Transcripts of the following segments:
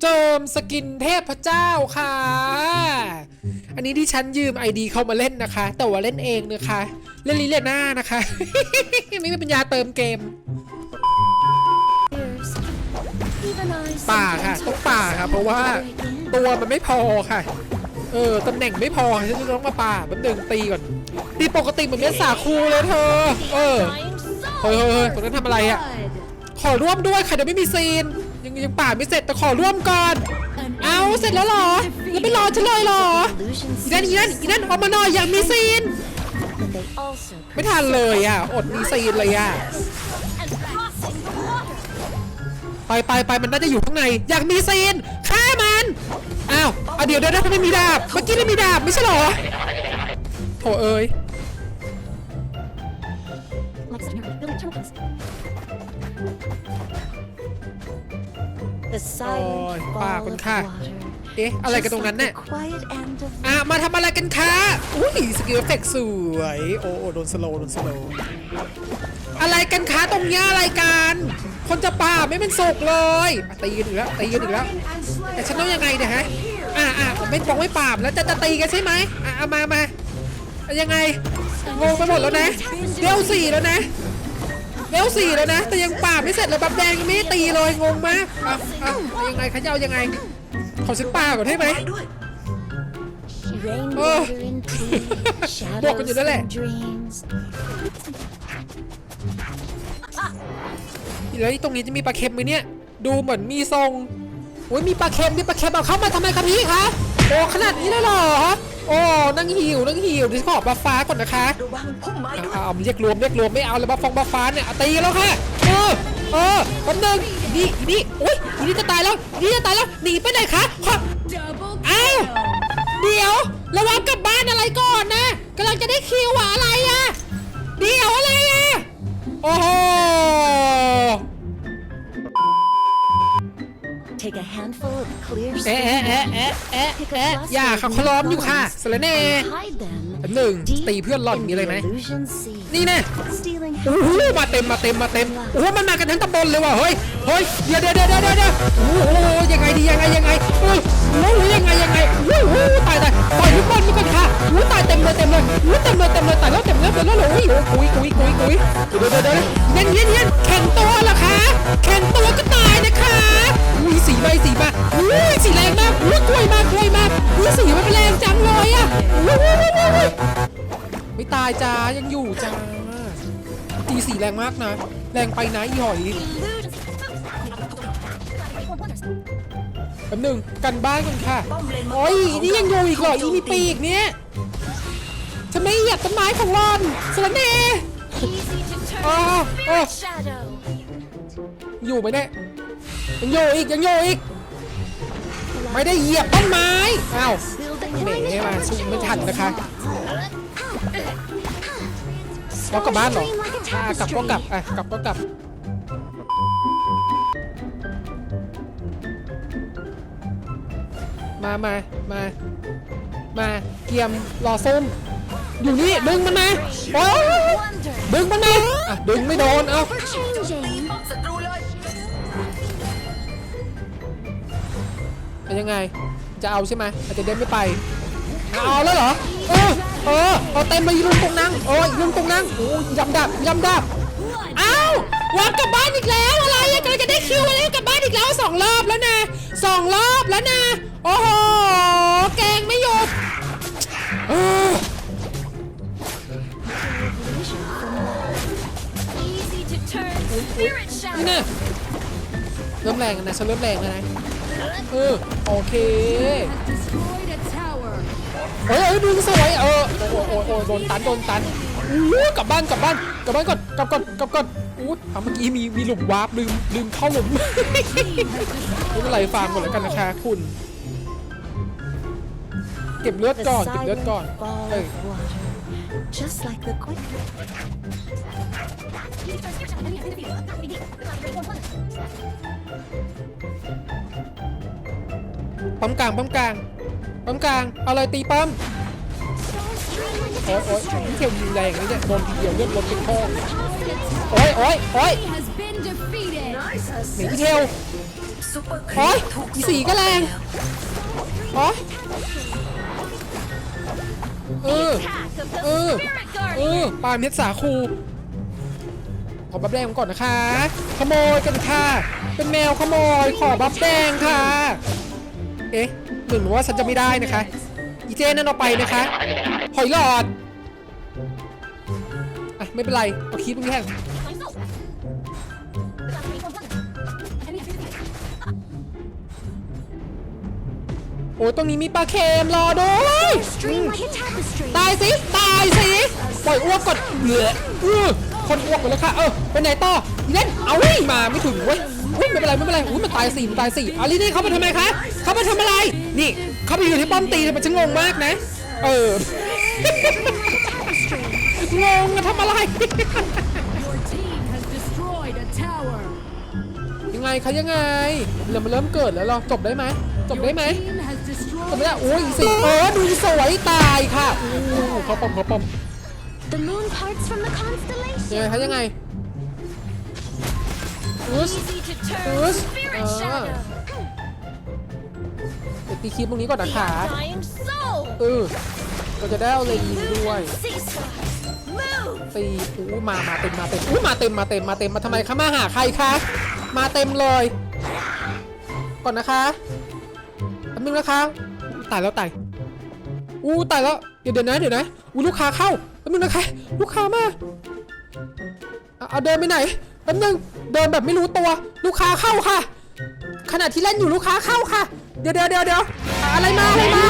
เจิมสกินเทพเจ้าค่ะ อันนี้ที่ฉันยืม ID เข้ามาเล่นนะคะ แต่ว่าเล่นเองนะคะ เล่นลิเลน่านะคะ ไม่มีปัญญาเติมเกม ป่าค่ะต้องป่าค่ะ เพราะว่าตัวมันไม่พอค่ะ เออตำแหน่งไม่พอฉันจะต้องมาป่าแป๊บนึงตีก่อนตีปกติเหมือนเล่นสาคูเลยเธอ เออเฮ้ยเฮ้ยเฮ้ยตรงนั้นทำอะไรอะ ขอร่วมด้วยค่ะเดี๋ยวไม่มีซีน ยังป่าไม่เสร็จแต่ขอร่วมก่อน เอาเสร็จแล้วเหรอแล้วไม่รอฉันเลยเหรออีนั่นอีนั่นอีนั่นออกมาหน่อยอยากมีซีน ไม่ทันเลยอะ อดมีซีนเลยอะ ไปไปไปมันน่าจะอยู่ข้างใน อยากมีซีนฆ่ามัน อ้าวเอาเดี๋ยวเดี๋ยวเดี๋ยวทำไมมีดาบ เมื่อกี้ไม่มีดาบไม่ใช่เหรอโถเอ้ย โอ้ยป่าป่าคุคุณณค่ะค่ะเอ๊ะ อะอะไรไรกักันนตตรรงงนั้นั้นนเนี่เนี่ยยอะ มาทำอะไรกันคะ อุ้ย สกิลเอฟเฟกต์สวย โอ้โอ้โดนสโลว์โดนสโลว์อะไรกันคะตรงเนี้ยอะไรกัน คนจะป่าไม่เป็นสุกเลยอะตีกันอีกแล้วตีกันอีกแล้ว แต่ฉันต้องยังไงเนี่ยฮะ อะอะผมไม่บอกไม่ปราบแล้วจะจะตีกันใช่ไหมอะเอามามาอะยังไง งงไปหมดแล้วนะ เดวสี่แล้วนะ เดวสี่แล้วนะ แต่ยังปราบไม่เสร็จเลยบับแดงยังไม่ได้ตีเลยงงมากอะอะเอายังไงเขาจะเอายังไง ขอฉันปราบก่อนได้ไหมเออบอกกันอยู่นั่นแหละแล้วตรงนี้จะมีปลาเค็มไหมเนี่ย ดูเหมือนมีทรงโอ้ยมีปลาเค็มมีปลาเค็มเอาเข้ามาทำไมครับพี่คะโอ้ขนาดนี้เลยเหรอ โอ้นั่งหิวนั่งหิวดิฉันขอปลาฟ้าก่อนนะคะระวังพุ่มไม้เอาด้วยเอาเอาเรียกรวมเรียกรวมไม่เอาเลยปลาฟองปลาฟ้าเนี่ยเอาตีกันแล้วค่ะเออเออคนหนึ่งอีนี่อีนี่โอ้ยอีนี่จะตายแล้วอีนี่จะตายแล้วหนีไปไหนคะขอเอ้าเดี๋ยวระวังกลับบ้านอะไรก่อนนะกำลังจะได้คิวอะอะไรอะเดี๋ยวอะไรอะโอ้โห Take a handful of clear เอ๊ะเอ๊ะเอ๊ะเอ๊ะเอ๊ะเอ๊ะอย่าค่ะเขาล้อมอยู่ค่ะสารเน่ hide them อันหนึ่ง deep ตีเพื่อนหล่อนมีอะไรไหม in the illusion sea. นี่แน่ Stealing โอ้โหมาเต็มมาเต็มมาเต็มโอ้โหมันมากันทั้งตำบลเลยว่ะเฮ้ยเฮ้ยเดี๋ยวเดี๋ยวเดี๋ยวเดี๋ยวเดี๋ยวโอ้โหยังไงดียังไงยังไงโอ้โหยังไงยังไงโอ้โหตายตายปล่อยทุกคนนี่ก่อนค่ะโอ้ตายเต็มเลยเต็มเลยโอ้เต็มเลยเต็มเลยตายแล้วเต็มเลยเต็มแล้วโอ้ยกุยกุยกุยกุยเดี๋ยวเดี๋ยวเดี๋ยวเย็นเย็นเย็นแข่งตัวเหรอคะแข่งตัวก็ตายนะคะอุ้ยสีใบสีมาอุ้ยสีแรงมากอุ้ยกล้วยมากกล้วยมากอุ้ยสีมันแรงจังเลยอะอุ้ยไม่ตายจ้ายังอยู่จ้าตีสีแรงมากนะแรงไปนะอีหอย แป๊บหนึงกันบ้านก่อนค่ะป้อมเลนมังกรโอ้ยนี่ยังอยู่อีกเหรออีมีปีกเนี่ยฉันไม่เหยียบต้นไม้ของรอนสระเนอ๋ออ๋ออยู่ไหมเนี่ยยังอยู่อีกยังอยู่อีก ไม่ได้เหยียบต้นไม้อ้าว building เหน่ an มาชุมไม่ทันนะคะเรากลับบ้านเหรออะกลับก็กลับอะกลับก็กลับ มามามามาเกียมรอส้ม อยู่นี่ดึงมันมาโอ้ดึงมันมาอะดึงไม่โดนเอาเป็นยังไง จะเอาใช่ไหมอาจจะเดินไม่ไป เอาแล้วเหรอ เออ เออ เอาเต็มไปอีลุงตรงนั่งโอ้ยลุงตรงนั่งโอ้ยยำดับยำดับอ้าววางกลับบ้านอีกแล้วอะไรอะกำลังจะได้คิวอะไรกลับบ้านอีกแล้วสองรอบแล้วนะสองรอบแล้วนะโอ้โห แกงไม่หยุดเออ Easy to turn spirit นี่ shadow. นะเริ่มแรงแล้วนะฉันเริ่มแรงแล้วนะเออโอเค Destroyed a tower. เฮ้ยเฮ้ยดึงสวยเออโอ้ยโอ้ยโอ้ยโดนตันโดนตันอู้กลับบ้านกลับบ้านกลับบ้านก่อนกลับก่อนกลับก่อนอู้อะเมื่อกี้มีมีหลุมวาร์ปลืมลืมเข้าหลุม ไม่เป็นไรฟาร์มหมดแล้วกันนะคะคุณเก็บเลือด The ก่อนเก็บเลือด silent ก่อน fall เออ of water. Just like the quick ปั๊มกลางปั๊มกลางปั๊มกลางเอาเลยตีปั๊มโอ้ยโอ้ยเที่ยวยิงแรงนี่เนี่ยโดนทีเดียวเลือดลดเป็นข้อโอ้ยโอ้ยโอ้ย He has been defeated. หนีพี่เทลซุปเปอร์คโอ๊รียปถูกอีสีก็แรงโอ้ย เออ เออ เออปาเม็ดสาคูขอบับแดงก่อนนะคะ ขโมยกันค่ะ เป็นแมวขโมย ขอบับแดงค่ะ เอ๊ะหมือนว่าฉันจะไม่ได้นะคะ อีเจนั่นเอาไปนะคะหอยหลอด อะ ไม่เป็นไร เอาคีบตรงนี้แท โอ้ยตรงนี้มีปลาเค็มรอด้วย Stream like a tapestry. ตายสิตายสิปล่อยอ้วกก่อนเหลือเออคนอ้วกหมดแล้วค่ะเออเป็นไหนต่ออีเล่นเอาเว้ยมาไม่ถึงเว้ยอุ้ยไม่เป็นไรไม่เป็นไรอุ้ยมันตายสี่มันตายสี่เอาลีนี่เขามาทำไมคะเขามาทำอะไร นี่เขาไปอยู่ที่ป้อมตีมันจะงงมากนะ เอองงอะทำอะไร Your team has destroyed a tower. ยังไงคะยังไงเริ่มมันเริ่มเกิดแล้วเหรอจบได้ไหมจบได้ไหม Team has จบไม่ destroyed ได้โอ้ยสิเออดูสวยตายค่ะอู้เขาปอมเขาปอม The moon parts from the ยังไง constellation. คะยังไงอุ๊ส easy to turn Bruce, spirit uh, shadow. เดี๋ยวตีคลิปตรงนี้ก่อนนะคะ Dying soul. เออเราจะได้เอาเลนนี้ด้วย Cease. Move. ตีอู้มามาเต็มมาเต็มอู้มาเต็มมาเต็มมาเต็มมาทำไมคะมาหาใครคะมาเต็มเลย ก่อนนะคะแป๊บนึงนะคะ ตายแล้วตายอู้ตายแล้วเดี๋ยวเดี๋ยวนะเดี๋ยวนะอู้ลูกค้าเข้าแป๊บนึงนะคะลูกค้ามาเอาเดินไปไหนแป๊บนึงเดินแบบไม่รู้ตัว ลูกค้าเข้าค่ะ ขณะที่เล่นอยู่ลูกค้าเข้าค่ะ เดี๋ยวเดี๋ยวเดี๋ยวเดี๋ยวอะไรมาอะไรมา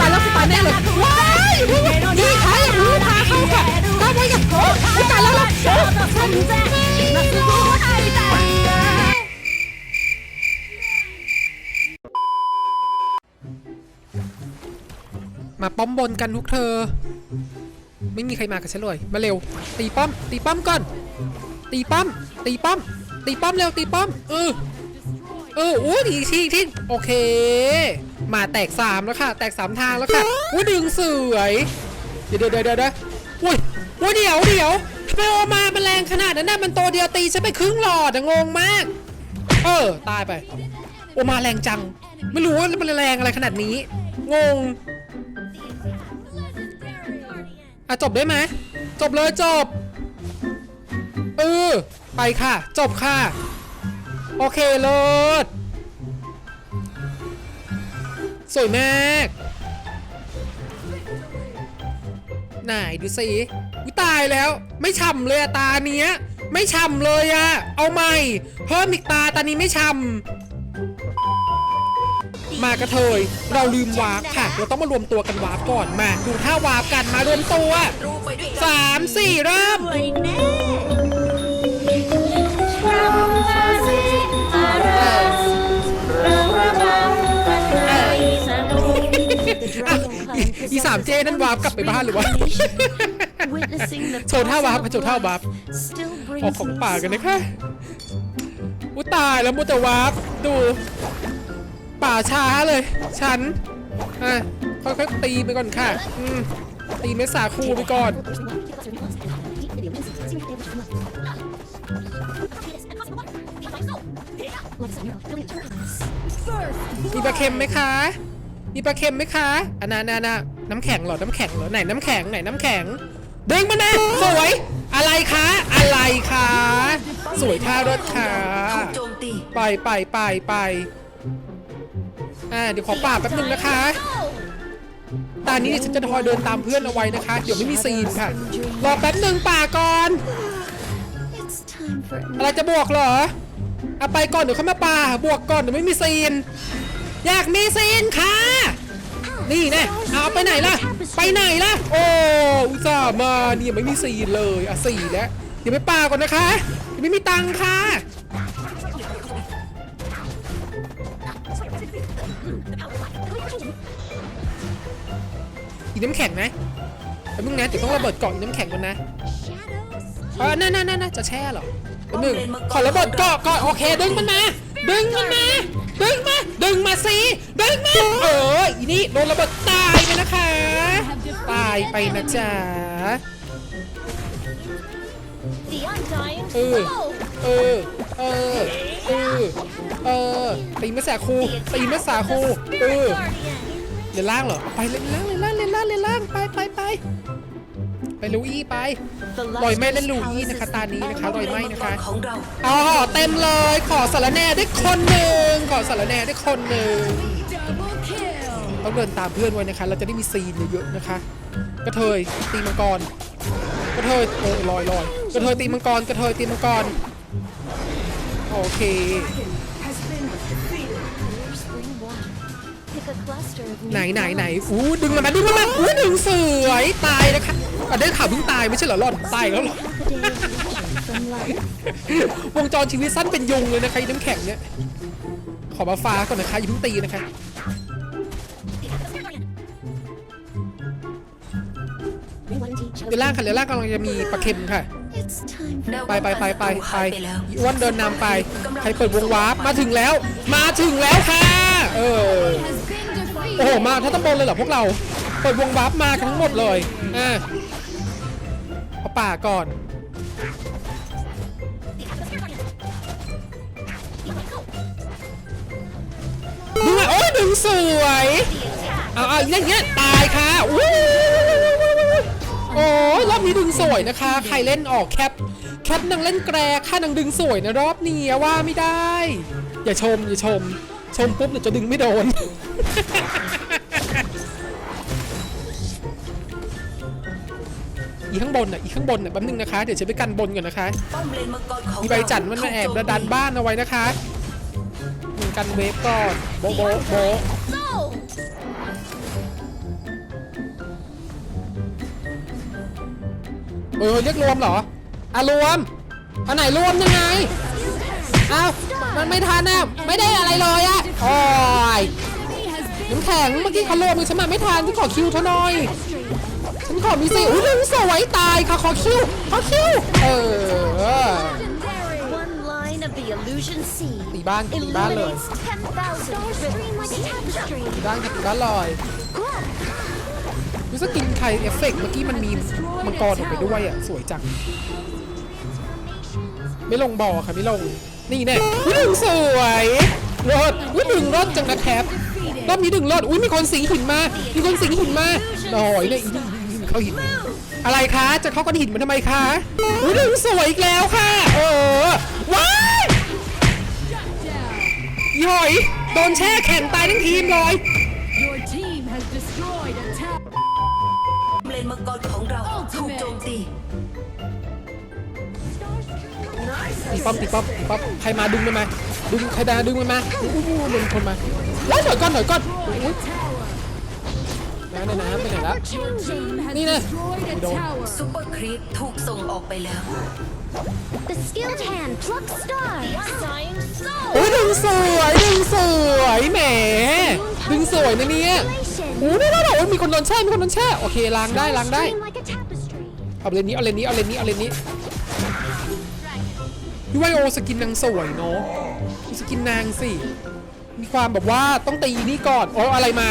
ตายแล้วตายแน่เลยว้ายนี่นี่ใครอะลูกค้าเข้าค่ะตายไปกันโอ้ตายแล้วล่ะ มาป้อมบนกันทุกเธอ ไม่มีใครมากับฉันเลย มาเร็ว ตีป้อม ตีป้อมก่อน ตีป้อม ตีป้อม ตีป้อมเร็ว ตีป้อม เออ เออโอ้ยอีกทีอีกทีโอเค มาแตกสามแล้วค่ะ แตกสามทางแล้วค่ะอุ้ดึงสวย เดี๋ยวเดี๋ยวเดี๋ยวเดี๋ยวอุ้ยอุ้ยเดี๋ยวเดี๋ยวทำไมโอมามันแรงขนาดนั้นน่ะมันโตเดียวตีฉันไปครึ่งหลอดอะงงมาก เออ ตายไป โอมาแรงจัง ไม่รู้ว่ามันแรงอะไรขนาดนี้ งง อะจบได้ไหมจบเลยจบ เออ ไปค่ะ จบค่ะ โอเคเลิศสวยมากไหนดูสิวิตายแล้ว ไม่ฉ่ำเลยอะตาเนี้ย ไม่ฉ่ำเลยอะเอาใหม่ เพิ่มอีกตาตานี้ไม่ฉ่ำ มากระเทย เราลืมวาร์ปค่ะ เราต้องมารวมตัวกันวาร์ปก่อนมา ดูท่าวาร์ปกันมารวมตัวรูไปด้วยกันสามสี่เริ่มอะอีอีสามเจนั่นวาร์ปกลับไปบ้านหรือวะ Witnessing the โชว์ท่าวาร์ป passing of โชว์ท่าวาร์ป life still ออก brings ของ me ป่ากันนะคะอุยตายแล้วมัวแต่วาร์ปดู ป่าช้าเลย ฉันอะค่อยๆตีไปก่อนค่ะ อืมตีเม็ดสาคูไปก่อน มีปลาเค็มไหมคะ มีปลาเค็มไหมคะอันนานานาน้ำแข็งเหรอ น้ำแข็งเหรอ ไหนน้ำแข็งไหนน้ำแข็งดึงมานะสวย อะไรคะ อะไรคะ สวยท่ารถค่ะ ไปไปไปไป อ่าเดี๋ยวขอป่าแป๊บนึงนะคะตอนนี้ฉันจะคอยเดินตามเพื่อนเอาไว้นะคะ เดี๋ยวไม่มีซีนค่ะ รอแป๊บหนึ่งป่าก่อน อะไรจะบวกเหรอ เอาไปก่อนเดี๋ยวเข้ามาป่า บวกก่อนเดี๋ยวไม่มีซีน อยากมีซีนค่ะ นี่แน่เอาไปไหนล่ะ ไปไหนล่ะ โอ้อุตส่าห์มานี่ยไม่มีซีนเลย อะสี่แล้ว เดี๋ยวไปป่าก่อนนะคะยังไม่มีตังค์ค่ะ อีน้ำแข็งไหมแต่มึงนะเดี๋ยวต้องระเบิดเกาะอีน้ำแข็งก่อนนะเออนั่นนั่นนั่นจะแช่เหรอแป๊บหนึ่งขอระเบิดเกาะก่อนโอเค ดึงมันมา ดึงมันมา ดึงมา ดึงมาสิ ดึงมา เอออีนี่โดนระเบิดตายไปนะคะ ตายไปนะจ๊ะ The undying เออ soul. เออเออเออ เออตีแม่สาคูตีแม่สาคูเออเรียนล่างเหรอไปเรียนล่างเรียนล่างเรียนล่างเรียนล่างไปไปไปไปลูอี้ไปลอยไม่เล่นลูอี้นะคะตานี้นะคะลอยไม่นะคะองเราเอเต็มเลยขอสารแน่ได้คนหนึ่งขอสารแน่ได้คนหนึ่งต้องเดินตามเพื่อนไว้นะคะ เราจะได้มีซีนเยอะๆนะคะ กระเทยตีมังกร กระเทยเออลอยลอยกระเทยตีมังกร กระเทยตีมังกร โอเค ไหนไหนไหนอู้ดึงมันมาดึงมันมาอู้ดึงสวยตายนะคะอะได้ข่าวเพิ่งตายไม่ใช่เหรอหล่อนตายแล้วเหรอ Half a day of illusion from life. วงจรชีวิตสั้นเป็นยุงเลยนะคะไอ้น้ำแข็งเนี่ยขอมาฟ้าก่อนนะคะอย่าเพิ่งตีนะคะ One teacher. เดี๋ยวล่างค่ะเดี๋ยวล่างกำลังจะมีปลาเค็มค่ะ It's time for ไปไปไปไปไปหายไปแล้วอีอ้วนเดินนำไป ใครเปิดวงวาร์ปมาถึงแล้ว มาถึงแล้วค่ะ เออ Has been defeated. โอ้โห มาทั้งตำบลเลยเหรอพวกเรา เปิดวงวาร์ปมากันทั้งหมดเลย อะเอาป่าก่อน ดึงอะโอ้ยดึงสวย เอาเอาอย่างเงี้ยตายค่ะอู้โอ้ยรอบนี้ดึงสวยนะคะ ใครเล่นออกแคป แคปนางเล่นแกรค่านางดึงสวยนะรอบนี้ว่าไม่ได้ อย่าชมอย่าชม ชมปุ๊บเดี๋ยวจะดึงไม่โดน อีข้างบนอะอีข้างบนอะแป๊บนึงนะคะเดี๋ยวฉันไปกันบนก่อนนะคะป้อมเลนมังกรของมีใบจันทร์มันมาแอบระดันบ้านเอาไว้นะคะมึงกันเวฟก่อนโบะโบะโบะ soul. เออเรียกรวมเหรออะรวมอันไหนรวมยังไงเอ้ามันไม่ทันอะไม่ได้อะไรเลยอะโอ้ย Enemy has been น้ำแข็งเมื่อกี้เขารวมมือฉันมาไม่ทันฉันขอคิวเธอหน่อยฉันขอมีสิอุ้ยดึงสวยตายค่ะขอคิวขอคิวเออ legendary. One line of the illusion sea ตีบ้านตีบ้านเลย illuminates 10,000 stream like a tapestry. ตีบ้านค่ะตีบ้านเลยรู้สึกกินไข่เอฟเฟกต์เมื่อกี้มันมีมังกรออกไปด้วยอะสวยจัง ไม่ลงบ่อค่ะไม่ลงนี่แน่อุ้ยดึงสวยรอดอุ้ยดึงรอดจังนะแคป รอบนี้ดึงรอดอุ้ยมีคนสิงหินมา มีคนสิงหินมาหน่อยเลยอีนี่อีนี่เข้าหิน อะไรคะ จะเข้าก้อนหินมาทำไมคะอุ้ยดึงสวยอีกแล้วค่ะ เออ ว้ายอีหอยโดนแช่แข็งตายทั้งทีมเลย Your team has destroyed a tower. เลนมังกรของเราถูกโจมตีตีป้อมตีป้อมตีป้อมใครมาดึงมันมาดึงใครดาดึงมันมาอู้หูลงคนมา ว้ายถอยก่อนถอยก่อนอุ๊ยน้ำในน้ำไปไหนละ Your team has Nina. destroyed a We don't. tower. ซุปเปอร์ครีปถูกส่งออกไปแล้ว The skilled hand plucks stars. The undying soul. โอ้ยดึงสวยดึงสวยแหมดึงสวยนะเนี่ยโอ้ยไม่ได้หรอกโอ้ยมีคนโดนแช่มีคนโดนแช่โอเคล้างได้ล้างได้ Stream like a tapestry. เอาเลนนี้เอาเลนนี้เอาเลนนี้เอาเลนนี้พี่ว่าโอสกินนางสวยเนาะดูสกินนางสิ มีความแบบว่าต้องตีนี่ก่อนโอ้อะไรมา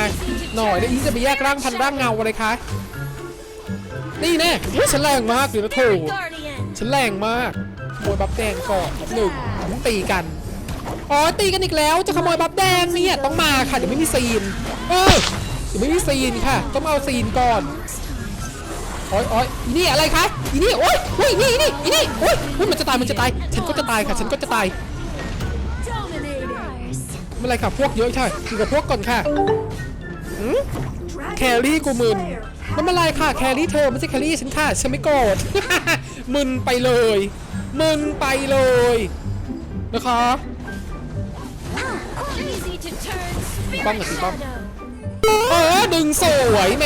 หน่อยแล้วอีจะไปแยกร่างพันร่างเงาอะไรคะนี่แน่อุ๊ยฉันแรงมากเลยนะโถฉันแรงมากขโมยบัฟแดงก่อนหนึ่งตีกันอ๋อตีกันอีกแล้วจะขโมยบัฟแดงเนี่ยต้องมาค่ะเดี๋ยวไม่มีซีน เออเดี๋ยวไม่มีซีนค่ะ ต้องเอาซีนก่อนโอ้ยโอ้ยนี่อะไรคะอีนี่โอ้ยโอ้ยนี่นี่อีนี่โอ้ยโอ้ยมันจะตายมันจะตาย ฉันก็จะตายค่ะ ฉันก็จะตาย ไม่ไรค่ะพวกเยอะใช่อยู่กับพวกก่อนค่ะหืมแครี่กูมึนไม่เป็นไรค่ะแครี่เธอไม่ใช่แครี่ฉันค่ะฉันไม่โกรธ มึนไปเลย มึนไปเลย นะคะ Easy to turn. Băng Spirit rồi, chị băng. shadow. เออดึงสวยแหม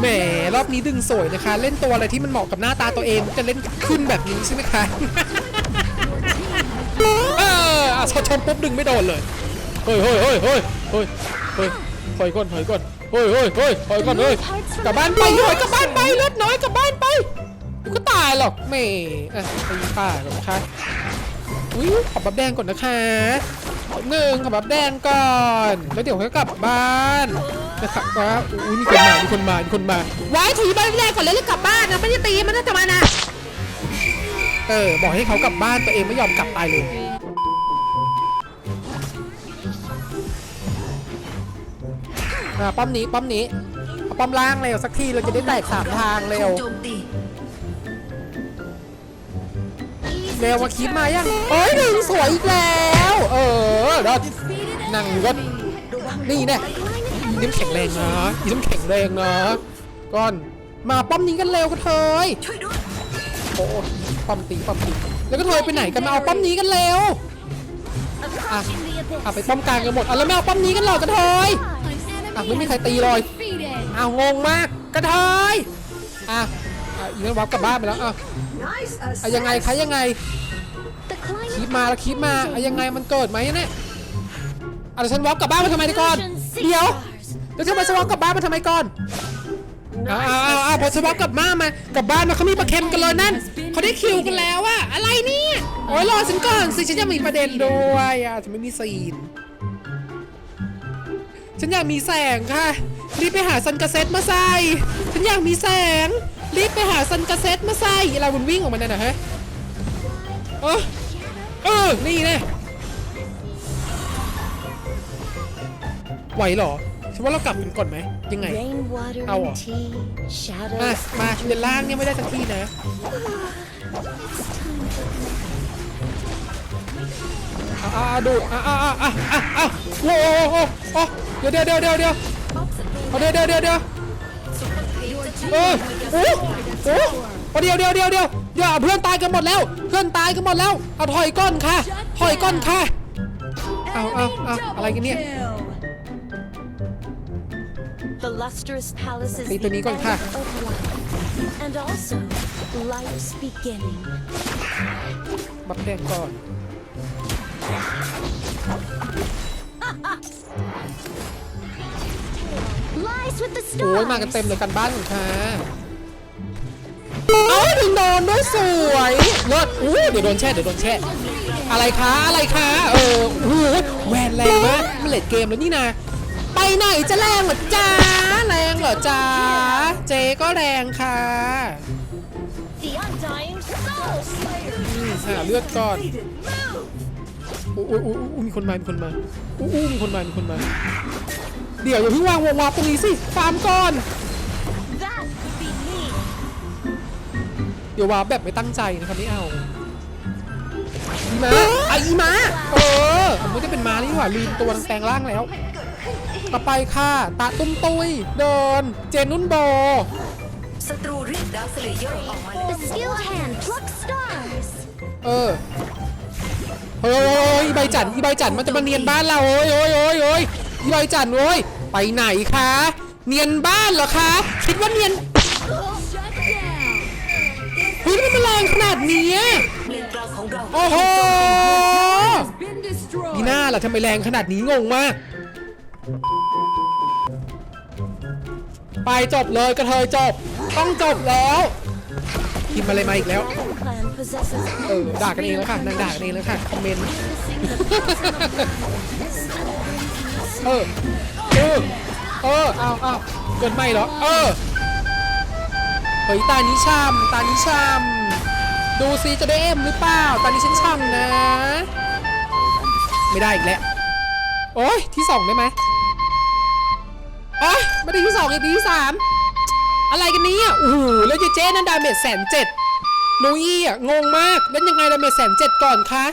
แหมรอบนี้ดึงสวยนะคะ เล่นตัวอะไรที่มันเหมาะกับหน้าตาตัวเองจะเล่นขึ้นแบบนี้ใช่ไหมคะ ออะชนชนปุ๊บดึงไม่โดนเลยเฮ้ยเฮ้ยเฮ้ยเฮ้ยเฮ้ยเฮ้ยถอยก่อนถอยก่อนเฮ้ยเฮ้ยเฮ้ยถอยก่อนเฮ้ยกลับบ้านไปถอยกลับบ้านไปเลือดน้อยกลับบ้านไปเดี๋ยวก็ตายหรอกแหม่อะตีป่าก่อนนะคะอุ้ยขอบับแดงก่อนนะคะหนึ่งขอบับแดงก่อนแล้วเดี๋ยวค่อยกลับบ้านนะครับว่าอุ้ยมีคนมามีคนมามีคนมาว้ายถือบับแดงก่อนแล้วรีบกลับบ้านนะไม่ได้ตีมันน่าจะมานะเออบอกให้เขากลับบ้านตัวเองไม่ยอมกลับตายเลย อ่าป้อมนี้ป้อมนี้เอาป้อมล่างเร็วสักทีเราจะได้แตกสามทางเร็ว โจมตีเร็วมาคิดมายังเอ้ยหนึ่งสวยอีกแล้ว เออเดี๋ยว Defeated an นั่งอยู่ก็นี่แน่อีน้ำแข็งแรงนะอีน้ำแข็งแรงนะก่อนมาป้อมนี้กันเร็วก็เทยช่วยด้วยโอ้โหป้อมตีป้อมตีแล้วก็เทยไปไหนกันมาเอาป้อมนี้กันเร็ว approaching the abyss. อะไปป้อมกลางกันหมดอะแล้วไม่เอาป้อมนี้กันหรอกกระเทย I'm อะไม่มีใครตีเลยอ้าวงงมากกระเทยอะอะอีนั่นวับกลับบ้านไปแล้วอะอะยังไงคะยังไงคี climate บมาแล้วคีบมาอะยังไงมันเกิดไหมเนี่ยอะฉันวับกลับบ้านมาทำไมก่อนเดี๋ยวแล้วฉันมาสวับกลับบ้านมาทำไมก่อนอ้าวอ้าวอ้าวอ้าวพอสวับกลับมามากลับบ้านมาเขามีประเค็มกันเลยนั่นเขาได้คิวกันแล้วอะอะไรเนี่ยโอ้ยรอฉันก่อนสิฉันยังมีประเด็นด้วยอะฉันไม่มีซีน ฉันอยากมีแสงค่ะ รีบไปหาซันกระเซ็ตมาใส่ ฉันอยากมีแสง รีบไปหาซันกระเซ็ตมาใส่อะไรมันวิ่งออกมาเนี่ยนะฮะเออเออ นี่แน่ไหวเหรอ ฉันว่าเรากลับกันก่อนไหม ยังไง rainwater Ow. and tea, อะ shadows มา and เดินล่างเนี่ยไม่ได้สักทีนะ อะอะอะดูอะอะอะอะอะอะโอ้โหโอ้โหโอ้โห เดี๋ยวเดี๋ยวเดี๋ยวเดี๋ยวเดี๋ยวเอาเดี๋ยวเดี๋ยวเดี๋ยวเดี๋ยวเออโอ้โหเอาเดี๋ยวเดี๋ยวเดี๋ยวเดี๋ยวเดี๋ยวเพื่อนตายกันหมดแล้ว เพื่อนตายกันหมดแล้วเอาถอยก้อนค่ะถอยก้อนค่ะเอาเอาเอาอะไรกันเนี่ย Kill. The lustrous palace is ตี the ตัวนี้ก่อน end ค่ะ of life, and also life's beginning. บักแดงก่อน โอ้ย stars. มากันเต็มเลยกันบ้านของค่ะเอ้ยถึงโดนด้วยสวยเลิศอู้เดี๋ยวโดนแช่เดี๋ยวโดนแช่ อะไรคะอะไรคะเออโอ้โหแหวนแรงมากมันเลดเกมแล้วนี่นะไปไหนจะแรงเหรอจ้าแรงเหรอจ้าเจ๊ก็แรงค่ะ The undying soul slayer. อืมหาเลือดก่อนอู้อู้อู้อู้มีคนมามีคนมาอู้อู้มีคนมามีคนมา เดี๋ยวอย่าเพิ่งวางวงวาร์ปตรงนี้สิฟาร์มก่อน That would be me. เดี๋ยววาร์ปแบบไม่ตั้งใจนะครับไม่เอาอีมาไอะอีมาเออผมไม่ได้เป็นม้านี่หว่าลืมตัวนางแปลงร่างแล้ว ต่อไปค่ะตาตุ้มตุยเดิน เจนนุ่นโบศัตรูเรียกดาวเสเลเยอร์ออกมาแล้ว The skilled hand plucks stars. เออเฮ้ยอีใบจันอีใบจันมันจะมาเนียนบ้านเราโอ้ยโอ้ยโอ้ยโอ้ย อีใบจันโอ้ย ไปไหนคะ เนียนบ้านเหรอคะ คิดว่าเนียนเฮ้ยมันแรงขนาดนี้โอ้โห Has been destroyed. นี่หน้าล่ะทำไมแรงขนาดนี้งงมาก ไปจบเลยกระเทยจบ ต้องจบแล้วพิมพ์อะไรมาอีกแล้ว เออด่ากันเองแล้วค่ะนางด่ากันเองแล้วค่ะ คอมเมนต์ ออ เออ เออ เอาเอาเกินไม่เหรอ เออ เฮ้ย ตานี้ช่ำตานี้ช่ำดูซิจะได้เอ็มหรือเปล่า ตานี้ฉันช่ำนะ ไม่ได้อีกแล้ว โอ้ย ที่สองได้ไหมโอ้ยไม่ได้ที่สองอีกที่สามอะไรกันนี้อะโอ้โหแล้วเจเจนั่นดาเมจแสนเจ็ดโนอี้อะงงมาก เล่นยังไงดาเมจแสนเจ็ดก่อนคะ